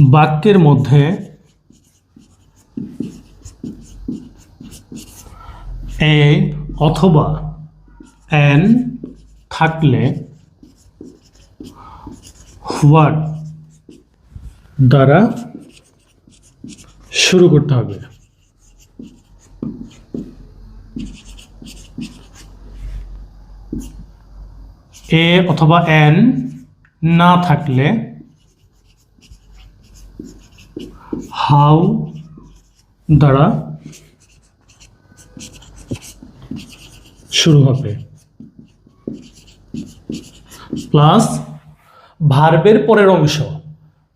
বাক্যের মধ্যে এ অথবা এন থাকলে হোয়াট দ্বারা শুরু করতে হবে। এ অথবা এন না থাকলে হাউ দ্বারা শুরু হবে। প্লাস ভার্বের পরের অংশ।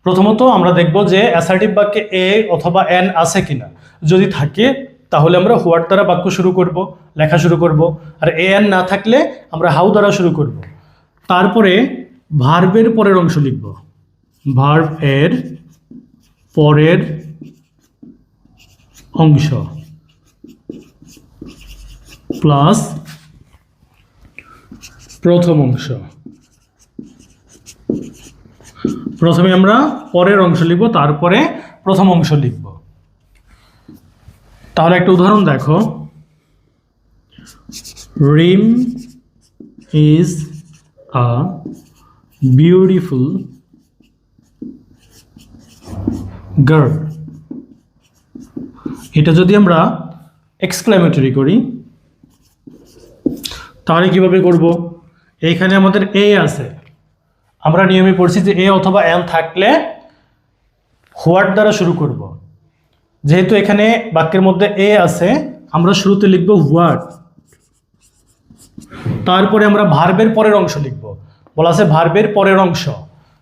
প্রথমত আমরা দেখব যে অ্যাসার্টিভ বাক্যে এ অথবা এন আছে কিনা। যদি থাকে, তাহলে আমরা হোয়াট দ্বারা বাক্য শুরু করব, লেখা শুরু করব। আর এ, এন না থাকলে আমরা হাউ দ্বারা শুরু করব। তারপরে ভার্বের পরের অংশ লিখব। ভার্ব এর পরের অংশ প্লাস প্রথম অংশ। প্রথমে আমরা পরের অংশ লিখব, তারপরে প্রথম অংশ লিখব। তাহলে একটা উদাহরণ দেখো। Rim is a beautiful girl এটা যদি আমরা এক্সক্লামেটরি করি, তাহলে কীভাবে করব? এইখানে আমাদের এ আছে। আমরা নিয়মে পড়ছি যে এ অথবা এন থাকলে হোয়াট দ্বারা শুরু করব। যেহেতু এখানে বাক্যের মধ্যে এ আছে, আমরা শুরুতে লিখব হোয়াট তারপরে আমরা ভার্বের পরের অংশ লিখব। বলা আছে ভার্বের পরের অংশ।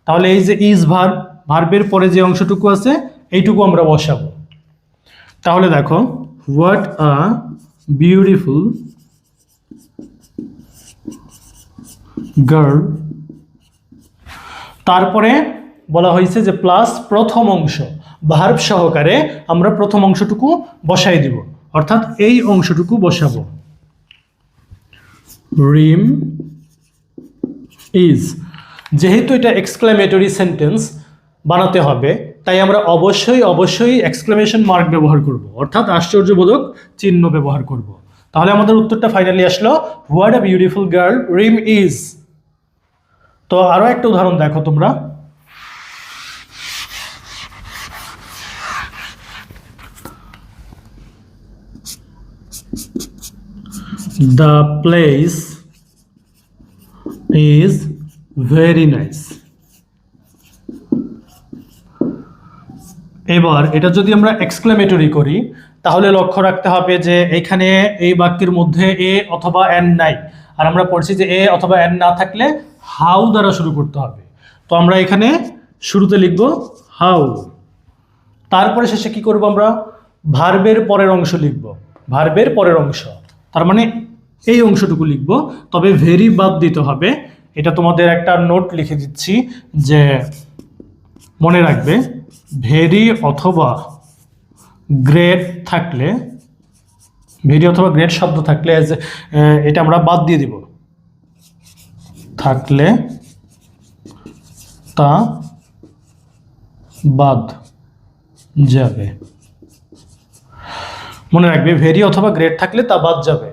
তাহলে এই যে ইজ ভার্ব ভার্বের পরে যে অংশটুকু আছে এইটুকু আমরা বসাবো। তাহলে দেখো হোয়াট আ বিউটিফুল গার্ল তারপরে বলা হয়েছে যে প্লাস প্রথম অংশ ভার্ব সহকারে আমরা প্রথম অংশটুকু বসাই দিব। অর্থাৎ এই অংশটুকু বসাবো। রিম ইজ যেহেতু এটা এক্সক্লামেটরি সেন্টেন্স বানাতে হবে তাই আমরা অবশ্যই অবশ্যই এক্সক্লামেশন মার্ক ব্যবহার করব। অর্থাৎ আশ্চর্যবোধক চিহ্ন ব্যবহার করব। তাহলে আমাদের উত্তরটা ফাইনালি আসলো what a beautiful girl Rim is তো আরও একটা উদাহরণ দেখো তোমরা। The place is very nice. এবার এটা যদি আমরা এক্সক্লেমেটরি করি, তাহলে লক্ষ্য রাখতে হবে যে এখানে এই বাক্যের মধ্যে এ অথবা এন নাই। আর আমরা পড়ছি যে এ অথবা এন না থাকলে হাউ দ্বারা শুরু করতে হবে। তো আমরা এখানে শুরুতে লিখব হাউ। তারপরে শেষে কি করব আমরা? ভার্বের পরের অংশ লিখব। ভার্বের পরের অংশ। তার মানে এই অংশটুকু লিখব। তবে ভেরি বাদ দিতে হবে। এটা তোমাদের একটা নোট লিখে দিচ্ছি যে মনে রাখবে ভেরি অথবা গ্রেট থাকলে, ভেরি অথবা গ্রেট শব্দ থাকলে এটা আমরা বাদ দিয়ে দিব। থাকলে তা বাদ যাবে। মনে রাখবে, ভেরি অথবা গ্রেট থাকলে তা বাদ যাবে।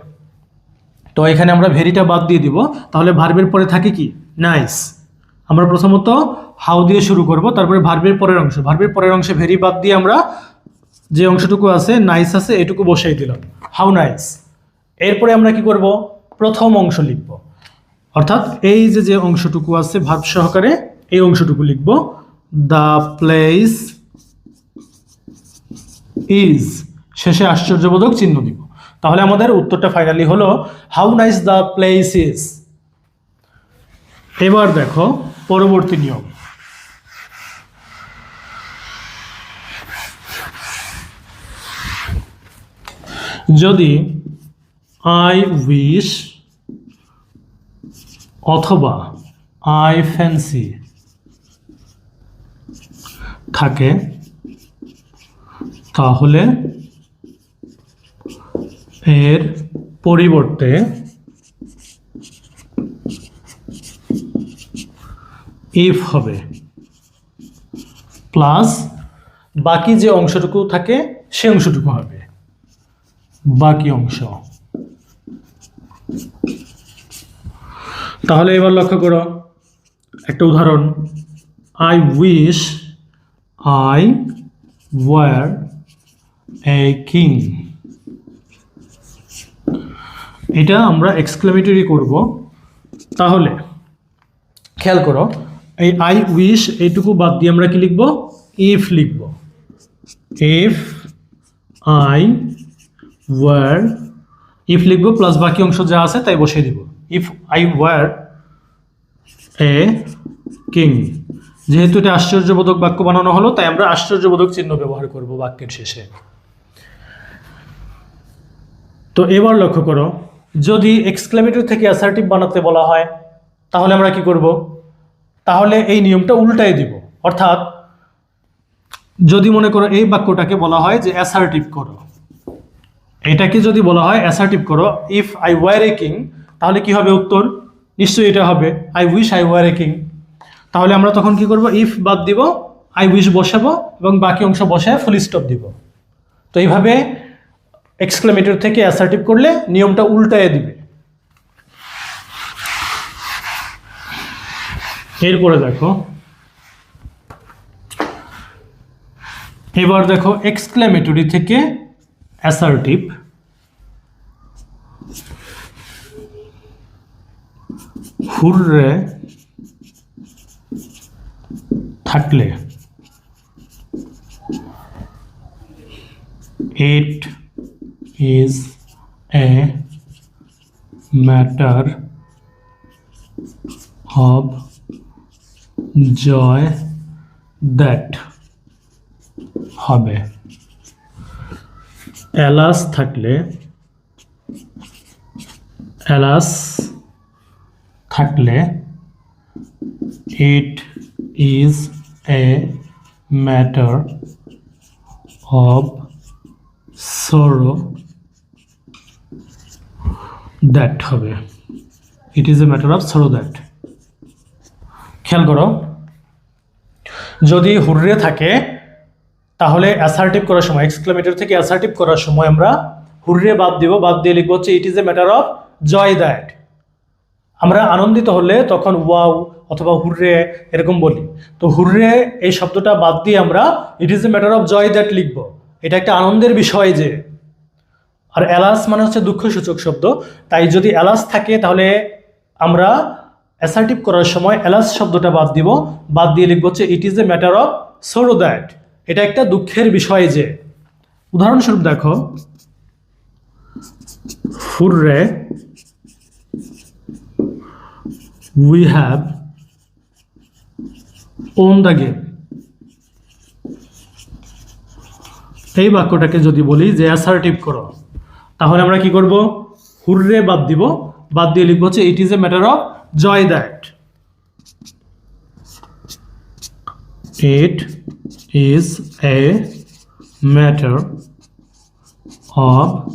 তো এখানে আমরা ভেরিটা বাদ দিয়ে দিব। তাহলে ভার্বের পরে থাকে কি? নাইস। আমরা প্রথমত হাউ দিয়ে শুরু করব, তারপরে ভার্বের পরের অংশ। ভার্বের পরের অংশে ভেরি বাদ দিয়ে আমরা যে অংশটুকু আছে নাইস আছে, এটুকু বসাই দিলাম। হাউ নাইস এরপরে আমরা কি করব? প্রথম অংশ লিখব। অর্থাৎ এই যে যে অংশটুকু আছে, ভার্ব সহকারে এই অংশটুকু লিখব। দ্য প্লেস ইজ শেষে আশ্চর্যবোধক চিহ্ন দিব। তাহলে আমাদের উত্তরটা ফাইনালি হলো how nice the place is এবার দেখো, পরবর্তী নিয়ম। যদি আই উইশ অথবা আই ফ্যান্সি থাকে, তাহলে এর পরিবর্তে ইফ হবে। প্লাস বাকি যে অংশটুকু থাকে, সে অংশটুকু হবে। বাকি অংশ। তাহলে এবার লক্ষ্য করো, একটা উদাহরণ। I wish I were a king এটা আমরা এক্সক্লেমেটরি করব। তাহলে খেয়াল করো, এই আই উইশ এইটুকু বাদ দিয়ে আমরা কি লিখব? ইফ লিখব। ইফ আই ওয়ার ইফ লিখব প্লাস বাকি অংশ যা আছে তাই বসিয়ে দিব। If I were a king যেহেতু এটা আশ্চর্যবোধক বাক্য বানানো হলো, তাই আমরা আশ্চর্যবোধক চিহ্ন ব্যবহার করব বাক্যের শেষে। তো এবার লক্ষ্য করো, যদি এক্সক্লেমেটরি থেকে অ্যাসার্টিভ বানাতে বলা হয়, তাহলে আমরা কি করব? তাহলে এই নিয়মটা উল্টাই দিব। অর্থাৎ, যদি মনে করো এই বাক্যটাকে বলা হয় যে অ্যাসার্টিভ করো এটাকে যদি বলা হয় অ্যাসার্টিভ করো if I were a king তাহলে কি হবে উত্তর? নিশ্চয়ই এটা হবে I wish I were a king তাহলে আমরা তখন কি করব? ইফ বাদ দিব আই উইশ বসাবো, এবং বাকি অংশ বসায় ফুল স্টপ দিব। তো এইভাবে এক্সক্লেমেটর থেকে অ্যাসার্টিভ করলে নিয়মটা উল্টায় দিবে। এরপরে দেখো, এবার দেখো এক্সক্লেমেটরি থেকে অ্যাসার্টিভ হুররে থাকলে it is a matter of joy that হবে এলাস থাকলে এলাস থাকলে it is a matter of sorrow that হবে। It is a matter of sorrow that খেয়াল করো। যদি হুররে থাকে তাহলে অ্যাসার্টিভ করার সময় এক্সক্লেমেটর থেকে অ্যাসার্টিভ করার সময় আমরা হুররে বাদ দিব, বাদ দিয়ে লিখব হচ্ছে it is a matter of joy that আমরা আনন্দিত হলে তখন ওয়াও অথবা হুররে এরকম বলি। তো হুররে এই শব্দটা বাদ দিয়ে আমরা it is a matter of joy that লিখব। এটা একটা আনন্দের বিষয় যে। আর এলাস মানে হচ্ছে দুঃখসূচক শব্দ। তাই যদি এলাস থাকে, তাহলে আমরা অ্যাসার্টিভ করার সময় এলাস শব্দটা বাদ দিব। বাদ দিয়ে লিখব হচ্ছে it is a matter of sorrow that এটা একটা দুঃখের বিষয় যে, উদাহরণস্বরূপ দেখো hurray we have own the game এই বাক্যটাকে যদি বলি যে অ্যাসার্টিভ করো, তাহলে আমরা কি করব? হুররে বাদ দিব। বাদ দিয়ে লিখব হচ্ছে it is a matter of joy that it is a matter of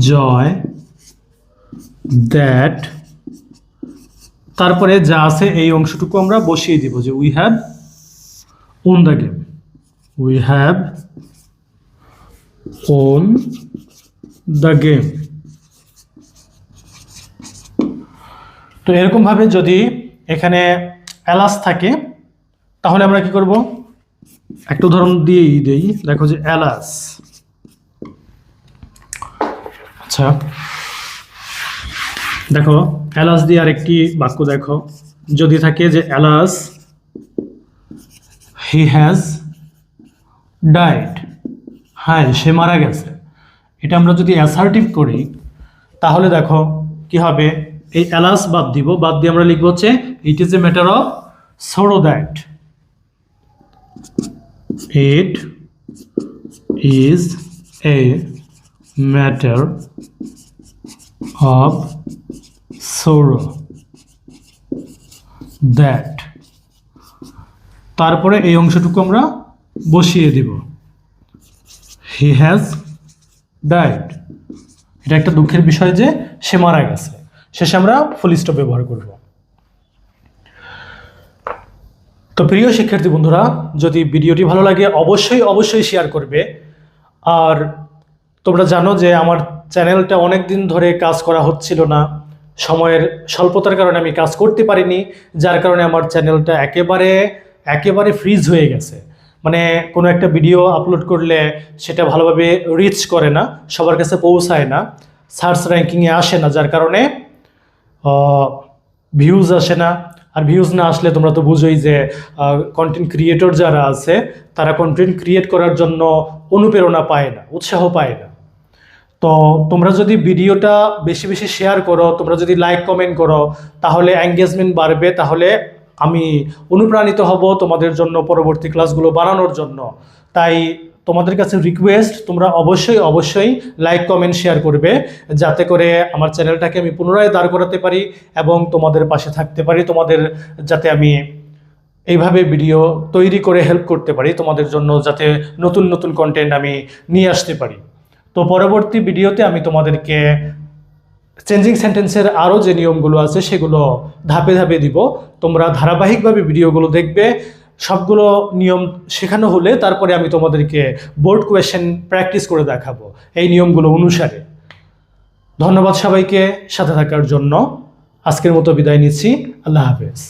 joy that তারপরে যা আছে এই অংশটুকু আমরা বসিয়ে দিব যে we have won the game we have won the game তো এরকমভাবে যদি এখানে অ্যালাস থাকে, তাহলে আমরা কি করব? একটা উদাহরণ দিয়েই দেই। দেখো যে অ্যালাস আচ্ছা। দেখো অ্যালাস দিয়ে আরেকটি বাক্য দেখো। যদি থাকে যে অ্যালাস হি হ্যাজ ডাইড হ্যাঁ সে মারা গেছে। এটা আমরা যদি অ্যাসার্টিভ করি, তাহলে দেখো কি হবে? এই অ্যালাস বাদ দিব। বাদ দিয়ে আমরা লিখব হচ্ছে it is a matter of sorrow that it is a matter of sorrow that তারপরে এই অংশটুকু আমরা বসিয়ে দিব। হি হ্যাজ ডাইড এটা একটা দুঃখের বিষয় যে সে মারা গেছে। শেষে আমরা ফুল স্টপ ব্যবহার করব। তো প্রিয় শিক্ষার্থী বন্ধুরা, যদি ভিডিওটি ভালো লাগে, অবশ্যই অবশ্যই শেয়ার করবে। আর তোমরা জানো যে আমার চ্যানেলটা অনেক দিন ধরে কাজ করা হচ্ছিল না। সময়ের স্বল্পতার কারণে আমি কাজ করতে পারিনি, যার কারণে আমার চ্যানেলটা একেবারে একেবারে ফ্রিজ হয়ে গেছে। মানে কোনো একটা ভিডিও আপলোড করলে সেটা ভালোভাবে রিচ করে না, সবার কাছে পৌঁছায় না সার্চ র্যাঙ্কিংয়ে আসে না, যার কারণে ভিউজ আসে না। আর ভিউজ না আসলে তোমরা তো বুঝোই যে কন্টেন্ট ক্রিয়েটর যারা আছে, তারা কন্টেন্ট ক্রিয়েট করার জন্য অনুপ্রেরণা পায় না, উৎসাহ পায় না। তো তোমরা যদি ভিডিওটা বেশি বেশি শেয়ার করো, তোমরা যদি লাইক কমেন্ট করো, তাহলে এঙ্গেজমেন্ট বাড়বে, তাহলে আমি অনুপ্রাণিত হব তোমাদের জন্য পরবর্তী ক্লাসগুলো বানানোর জন্য। তাই তোমাদের কাছে রিকোয়েস্ট তোমরা অবশ্যই অবশ্যই লাইক কমেন্ট শেয়ার করবে, যাতে করে আমার চ্যানেলটাকে আমি পুনরায় দাঁড় করাতে পারি এবং তোমাদের পাশে থাকতে পারি, তোমাদের যাতে আমি এইভাবে ভিডিও তৈরি করে হেল্প করতে পারি, তোমাদের জন্য যাতে নতুন নতুন কন্টেন্ট আমি নিয়ে আসতে পারি। তো পরবর্তী ভিডিওতে আমি তোমাদেরকে চেঞ্জিং সেন্টেন্সের আরও যে নিয়মগুলো আছে সেগুলো ধাপে ধাপে দিব। তোমরা ধারাবাহিকভাবে ভিডিওগুলো দেখবে সবগুলো নিয়ম শেখানো হলে তারপরে আমি তোমাদেরকে বোর্ড কোয়েশ্চেন প্র্যাকটিস করে দেখাবো এই নিয়মগুলো অনুসারে। ধন্যবাদ সবাইকে সাথে থাকার জন্য। আজকের মতো বিদায় নিচ্ছি। আল্লাহ হাফেজ।